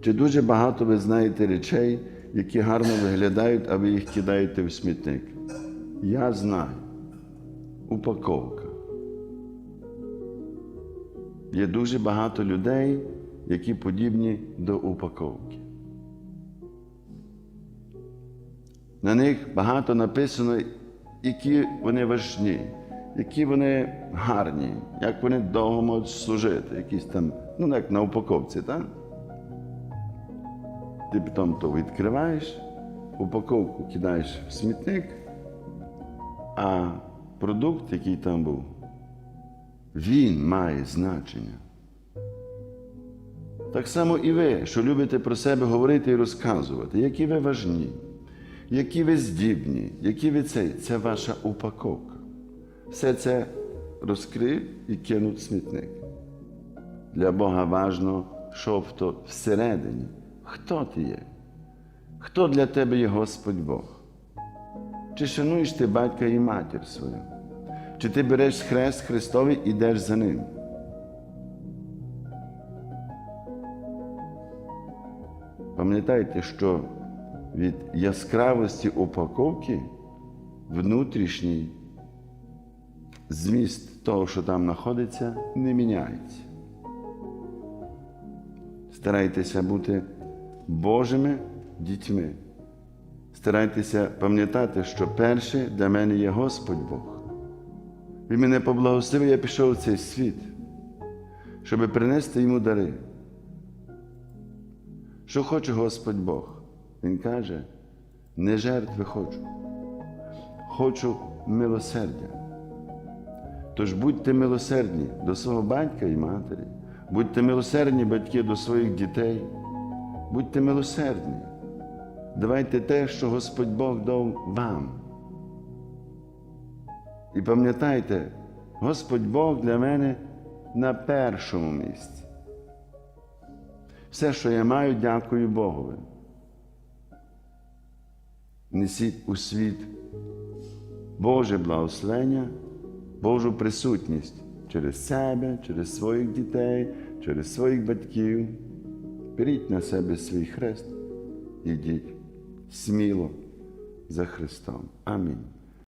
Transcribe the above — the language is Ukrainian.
Чи дуже багато ви знаєте речей, які гарно виглядають, а ви їх кидаєте в смітник? Я знаю. Упаковка. Є дуже багато людей, які подібні до упаковки. На них багато написано, які вони важні, які вони гарні, як вони довго можуть служити, якісь там, ну як на упаковці, так? Ти потім то відкриваєш, упаковку кидаєш в смітник, а продукт, який там був, він має значення. Так само і ви, що любите про себе говорити і розказувати, які ви важні, які ви здібні, які ви цей, це ваша упаковка. Все це розкрив і кинув смітник. Для Бога важно, що в то всередині. Хто ти є? Хто для тебе є Господь Бог? Чи шануєш ти батька і матір свою? Чи ти береш хрест Христовий і йдеш за ним? Пам'ятайте, що від яскравості упаковки внутрішній зміст того, що там знаходиться, не міняється. Старайтеся бути Божими дітьми. Старайтеся пам'ятати, що перше для мене є Господь Бог. Він мене поблагословив, я пішов у цей світ, щоб принести йому дари. Що хоче Господь Бог? Він каже, не жертви хочу, хочу милосердя. Тож будьте милосердні до свого батька і матері, будьте милосердні батьки до своїх дітей, будьте милосердні. Давайте те, що Господь Бог дав вам. І пам'ятайте, Господь Бог для мене на першому місці. Все, що я маю, дякую Богові. Несіть у світ Боже благословення, Божу присутність через себе, через своїх дітей, через своїх батьків. Беріть на себе свій хрест ідіть сміло за Христом. Амінь.